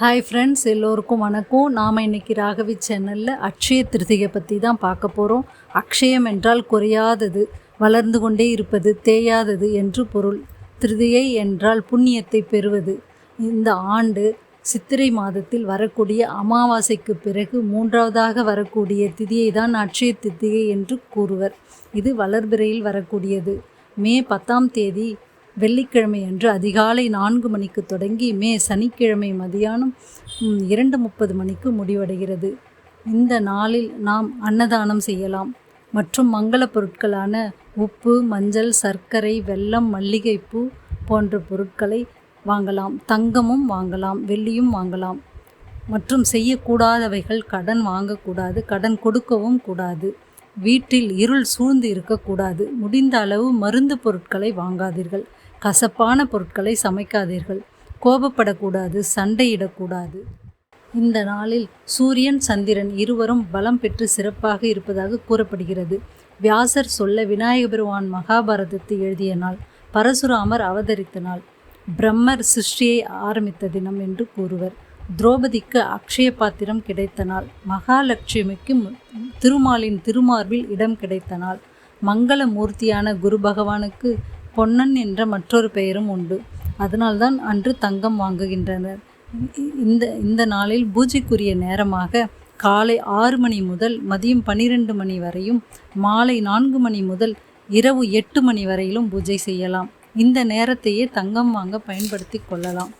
Hi friends எல்லோருக்கும் வணக்கம். நாம் இன்றைக்கி ராகவி சேனலில் அக்ஷய திருதிகை பற்றி தான் பார்க்க போகிறோம் அக்ஷயம் என்றால் குறையாதது வளர்ந்து கொண்டே இருப்பது தேயாதது என்று பொருள். திருதியை என்றால் புண்ணியத்தை பெறுவது. இந்த ஆண்டு சித்திரை மாதத்தில் வரக்கூடிய அமாவாசைக்கு பிறகு மூன்றாவதாக வரக்கூடிய திதியை தான் அட்சய திதிகை என்று கூறுவர். இது வளர்பிறையில் வரக்கூடியது. மே பத்தாம் தேதி வெள்ளிக்கிழமை அன்று அதிகாலை நான்கு மணிக்கு தொடங்கி மே சனிக்கிழமை மதியானம் இரண்டு முப்பது மணிக்கு முடிவடைகிறது. இந்த நாளில் நாம் அன்னதானம் செய்யலாம். மற்றும் மங்கள பொருட்களான உப்பு மஞ்சள் சர்க்கரை வெல்லம் மல்லிகைப்பூ போன்ற பொருட்களை வாங்கலாம். தங்கமும் வாங்கலாம் வெள்ளியும் வாங்கலாம். மற்றும் செய்யக்கூடாதவைகள் கடன் வாங்கக்கூடாது கடன் கொடுக்கவும் கூடாது. வீட்டில் இருள் சூழ்ந்து இருக்கக்கூடாது. முடிந்த அளவு மருந்து பொருட்களை வாங்காதீர்கள். கசப்பான பொருட்களை சமைக்காதீர்கள். கோபப்படக்கூடாது சண்டையிடக்கூடாது. இந்த நாளில் சூரியன் சந்திரன் இருவரும் பலம் பெற்று சிறப்பாக இருப்பதாக கூறப்படுகிறது. வியாசர் சொல்ல விநாயக பெருவான் மகாபாரதத்தை எழுதிய நாள் பரசுராமர் அவதரித்த நாள் பிரம்மர் சிருஷ்டியை ஆரம்பித்த தினம் என்று கூறுவர். திரௌபதிக்கு அக்ஷய பாத்திரம் கிடைத்த நாள் மகாலட்சுமிக்கு மு- திருமாலின் திருமார்பில் இடம் கிடைத்த நாள் மங்கள மூர்த்தியான குரு பகவானுக்கு பொன்னன் என்ற மற்றொரு பெயரும் உண்டு. அதனால்தான் அன்று தங்கம் வாங்குகின்றனர். இந்த இந்த நாளில் பூஜைக்குரிய நேரமாக காலை ஆறு மணி முதல் மதியம் பன்னிரெண்டு மணி வரையும் மாலை நான்கு மணி முதல் இரவு எட்டு மணி வரையிலும் பூஜை செய்யலாம். இந்த நேரத்தையே தங்கம் வாங்க பயன்படுத்தி கொள்ளலாம்.